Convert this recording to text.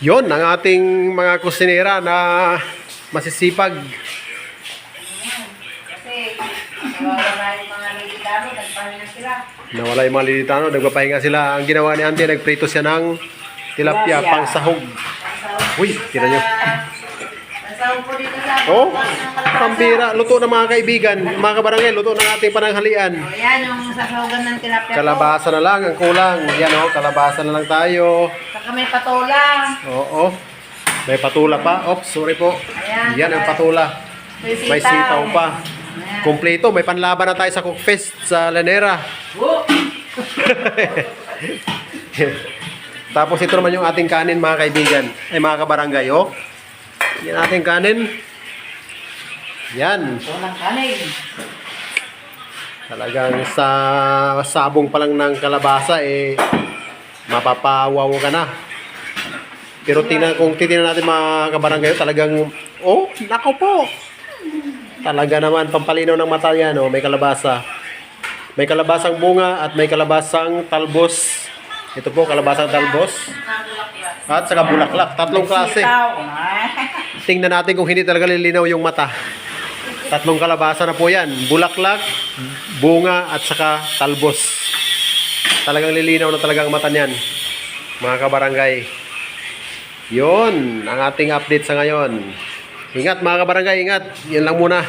Yon ang ating mga kusinera na masisipag. Kasi, nawawala yung mga lilitano, nagpahinga sila. Nawala yung mga lilitano, nagpapahinga sila. Ang ginawa ni Auntie, nagprito siya ng tilapia Tilapia. pang sahog. Uy, tira niyo. sa- Nasahog po dito sa Oh, pambira. Luto ng mga kaibigan. Mga kabarangay, luto ng ating pananghalian. O yan, yung sasahugan ng tilapia Kalabasa na lang ang kulang. Yan o, kalabasa na lang tayo. Saka may patola. Oo. May patula pa. Oops, sorry po. Ayan, Yan ang patula. May sitaw. May sitaw pa. Ayan. Kompleto, may panlaban na tayo sa Cookfest sa Lanera. Oh, Tapos ito naman yung ating kanin mga kaibigan. Ay mga kabarangay, oh. Yan ating kanin. Yan. unang kanin. Talagang sa sabong pa lang ng kalabasa, eh, mapapawaw ka na. Pero tingnan, kung titingnan natin mga kabarangay, talagang, oh, nako po. Talaga naman, pampalinaw ng mata yan, oh, may kalabasa. May kalabasang bunga at may kalabasang talbos. Ito po, kalabasang talbos. At saka bulaklak. Tatlong klase. Sitaw. Tingnan natin kung hindi talaga lilinaw yung mata. Tatlong kalabasa na po yan. Bulaklak, bunga, at saka talbos. Talagang lilinaw na talagang mata niyan. Mga kabarangay. Yun, ang ating update sa ngayon. Ingat mga kabarangay, ingat. Yan lang muna.